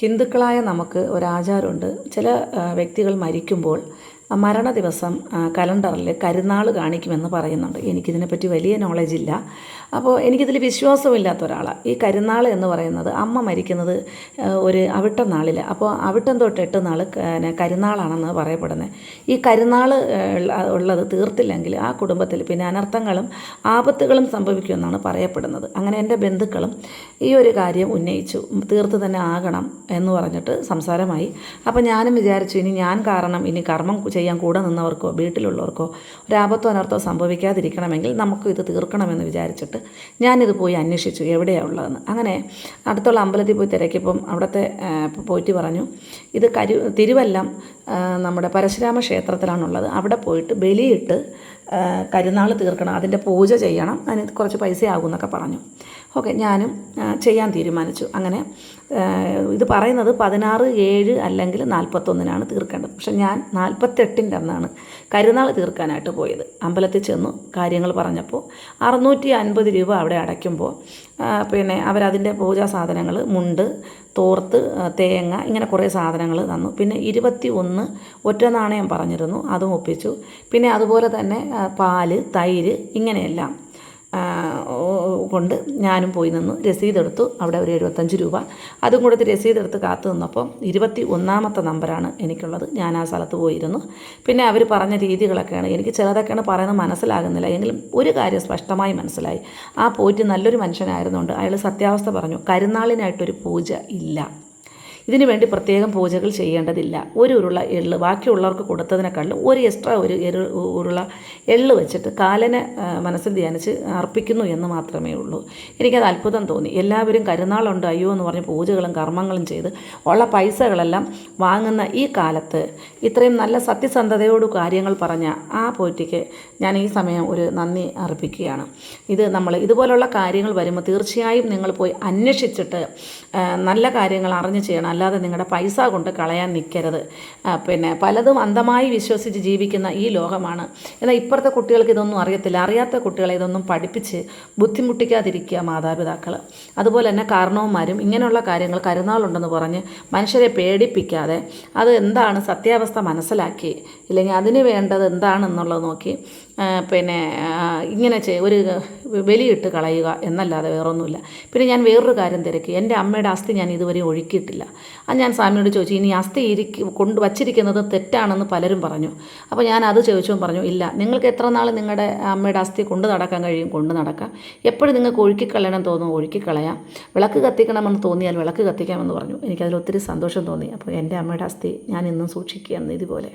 ഹിന്ദുക്കളായ നമുക്ക് ഒരാചാരമുണ്ട്. ചില വ്യക്തികൾ മരിക്കുമ്പോൾ മരണ ദിവസം കലണ്ടറിൽ കരുനാൾ കാണിക്കുമെന്ന് പറയുന്നുണ്ട്. എനിക്കിതിനെപ്പറ്റി വലിയ നോളജ് ഇല്ല. അപ്പോൾ എനിക്കിതിൽ വിശ്വാസമില്ലാത്ത ഒരാളാണ് ഈ കരുനാൾ എന്ന് പറയുന്നത് അമ്മ മരിക്കുന്നത് ഒരു അവിട്ടം നാളിൽ അപ്പോൾ അവിട്ടം തൊട്ട് എട്ട് നാൾ കരുനാളാണെന്ന് പറയപ്പെടുന്നത് ഈ കരുനാൾ ഉള്ളത് തീർത്തില്ലെങ്കിൽ ആ കുടുംബത്തിൽ പിന്നെ അനർത്ഥങ്ങളും ആപത്തുകളും സംഭവിക്കുമെന്നാണ് പറയപ്പെടുന്നത്. അങ്ങനെ എന്റെ ബന്ധുക്കളും ഈ ഒരു കാര്യം ഉന്നയിച്ചു. തീർത്ത് തന്നെ ആകണം എന്ന് പറഞ്ഞിട്ട് സംസാരമായി. അപ്പോൾ ഞാനും വിചാരിച്ചു ഇനി ഞാൻ കാരണം ഇനി കർമ്മം ചെയ്യാൻ കൂടെ നിന്നവർക്കോ വീട്ടിലുള്ളവർക്കോ ഒരാപത്തോ അനർത്ഥോ സംഭവിക്കാതിരിക്കണമെങ്കിൽ നമുക്ക് ഇത് തീർക്കണമെന്ന് വിചാരിച്ചിട്ട് ഞാനിത് പോയി അന്വേഷിച്ചു എവിടെയാണ് ഉള്ളതെന്ന്. അങ്ങനെ അടുത്തുള്ള അമ്പലത്തിൽ പോയി തിരക്കിയപ്പം അവിടുത്തെ പോയിട്ട് പറഞ്ഞു ഇത് കരു തിരുവല്ലം നമ്മുടെ പരശുരാമ ക്ഷേത്രത്തിലാണുള്ളത്. അവിടെ പോയിട്ട് ബലിയിട്ട് കരുനാൾ തീർക്കണം അതിന്റെ പൂജ ചെയ്യണം അതിന് കുറച്ച് പൈസ ആകുമെന്നൊക്കെ പറഞ്ഞു. ഓക്കെ ഞാനും ചെയ്യാൻ തീരുമാനിച്ചു. അങ്ങനെ ഇത് പറയുന്നത് പതിനാറ് ഏഴ് അല്ലെങ്കിൽ നാൽപ്പത്തൊന്നിനാണ് തീർക്കേണ്ടത്. പക്ഷെ ഞാൻ നാൽപ്പത്തെട്ടിന്റെ അന്നാണ് കരുനാൾ തീർക്കാനായിട്ട് പോയത്. അമ്പലത്തിൽ ചെന്നു കാര്യങ്ങൾ പറഞ്ഞപ്പോൾ അറുന്നൂറ്റി അൻപത് രൂപ അവിടെ അടയ്ക്കുമ്പോൾ പിന്നെ അവരതിന്റെ പൂജാ സാധനങ്ങൾ മുണ്ട് തോർത്ത് തേങ്ങ ഇങ്ങനെ കുറേ സാധനങ്ങൾ തന്നു. പിന്നെ ഇരുപത്തി ഒന്ന് ഒറ്റ നാണയം പറഞ്ഞിരുന്നു. അതും ഒപ്പിച്ചു. പിന്നെ അതുപോലെ തന്നെ പാൽ തൈര് ഇങ്ങനെയെല്ലാം. കൊണ്ട് ഞാനും പോയി നിന്നു രസീതെടുത്തു. അവിടെ ഒരു എഴുപത്തഞ്ച് രൂപ. അതും കൊടുത്ത് രസീതെടുത്ത് കാത്തു നിന്നപ്പോൾ ഇരുപത്തി ഒന്നാമത്തെ നമ്പറാണ് എനിക്കുള്ളത്. ഞാൻ ആ സ്ഥലത്ത് പോയിരുന്നു. പിന്നെ അവർ പറഞ്ഞ രീതികളൊക്കെയാണ്. എനിക്ക് ചിലതൊക്കെയാണ് പറയുന്നത് മനസ്സിലാകുന്നില്ല. എങ്കിലും ഒരു കാര്യം സ്പഷ്ടമായി മനസ്സിലായി. ആ പോറ്റി നല്ലൊരു മനുഷ്യനായിരുന്നുകൊണ്ട് അയാൾ സത്യാവസ്ഥ പറഞ്ഞു. കരുനാളിനായിട്ടൊരു പൂജ ഇല്ല. ഇതിനു വേണ്ടി പ്രത്യേകം പൂജകൾ ചെയ്യേണ്ടതില്ല. ഒരു ഉരുള എള്ള് ബാക്കിയുള്ളവർക്ക് കൊടുത്തതിനേക്കാളും ഒരു എക്സ്ട്രാ ഒരു എരു ഉരുള എള്ള് വെച്ചിട്ട് കാലനെ മനസ്സിൽ ധ്യാനിച്ച് അർപ്പിക്കുന്നു എന്ന് മാത്രമേ ഉള്ളൂ. എനിക്കത് അത്ഭുതം തോന്നി. എല്ലാവരും കരുനാളുണ്ട് അയ്യോ എന്ന് പറഞ്ഞ് പൂജകളും കർമ്മങ്ങളും ചെയ്ത് ഉള്ള പൈസകളെല്ലാം വാങ്ങുന്ന ഈ കാലത്ത് ഇത്രയും നല്ല സത്യസന്ധതയോട് കാര്യങ്ങൾ പറഞ്ഞ ആ പോറ്റിക്ക് ഞാൻ ഈ സമയം ഒരു നന്ദി അർപ്പിക്കുകയാണ്. ഇത് നമ്മൾ ഇതുപോലുള്ള കാര്യങ്ങൾ വരുമ്പോൾ തീർച്ചയായും നിങ്ങൾ പോയി അന്വേഷിച്ചിട്ട് നല്ല കാര്യങ്ങൾ അറിഞ്ഞ് ചെയ്യണം. അല്ലാതെ നിങ്ങളുടെ പൈസ കൊണ്ട് കളയാൻ നിൽക്കരുത് പിന്നെ പലതും അന്ധമായി വിശ്വസിച്ച് ജീവിക്കുന്ന ഈ ലോകമാണ്. എന്നാൽ ഇപ്പോഴത്തെ കുട്ടികൾക്ക് ഇതൊന്നും അറിയത്തില്ല. അറിയാത്ത കുട്ടികളെ ഇതൊന്നും പഠിപ്പിച്ച് ബുദ്ധിമുട്ടിക്കാതിരിക്കുക മാതാപിതാക്കൾ അതുപോലെ തന്നെ കാരണവന്മാരും ഇങ്ങനെയുള്ള കാര്യങ്ങൾ കരുനാളുണ്ടെന്ന് പറഞ്ഞ് മനുഷ്യരെ പേടിപ്പിക്കാതെ അത് എന്താണ് സത്യാവസ്ഥ മനസ്സിലാക്കി ഇല്ലെങ്കിൽ അതിന് വേണ്ടത് എന്താണെന്നുള്ളത് നോക്കി പിന്നെ ഇങ്ങനെ ചെയ് ഒരു ബലിയിട്ട് കളയുക എന്നല്ലാതെ വേറൊന്നുമില്ല. പിന്നെ ഞാൻ വേറൊരു കാര്യം തിരക്കി. എന്റെ അമ്മയുടെ അസ്ഥി ഞാൻ ഇതുവരെ ഒഴുക്കിയിട്ടില്ല. അത് ഞാൻ സ്വാമിയോട് ചോദിച്ചു ഇനി അസ്ഥി ഇരിക്കും കൊണ്ട് വച്ചിരിക്കുന്നത് തെറ്റാണെന്ന് പലരും പറഞ്ഞു. അപ്പോൾ ഞാൻ അത് ചോദിച്ചു പറഞ്ഞു ഇല്ല നിങ്ങൾക്ക് എത്ര നാൾ നിങ്ങളുടെ അമ്മയുടെ അസ്ഥി കൊണ്ട് നടക്കാൻ കഴിയും? കൊണ്ട് നടക്കാം. എപ്പോഴും നിങ്ങൾക്ക് ഒഴുക്കിക്കളയണം തോന്നുന്നു ഒഴുക്കിക്കളയാം വിളക്ക് കത്തിക്കണമെന്ന് തോന്നിയാൽ വിളക്ക് കത്തിക്കാമെന്ന് പറഞ്ഞു. എനിക്കതിൽ ഒത്തിരി സന്തോഷം തോന്നി. അപ്പോൾ എന്റെ അമ്മയുടെ അസ്ഥി ഞാൻ ഇന്നും സൂക്ഷിക്കുകയെന്ന് ഇതുപോലെ.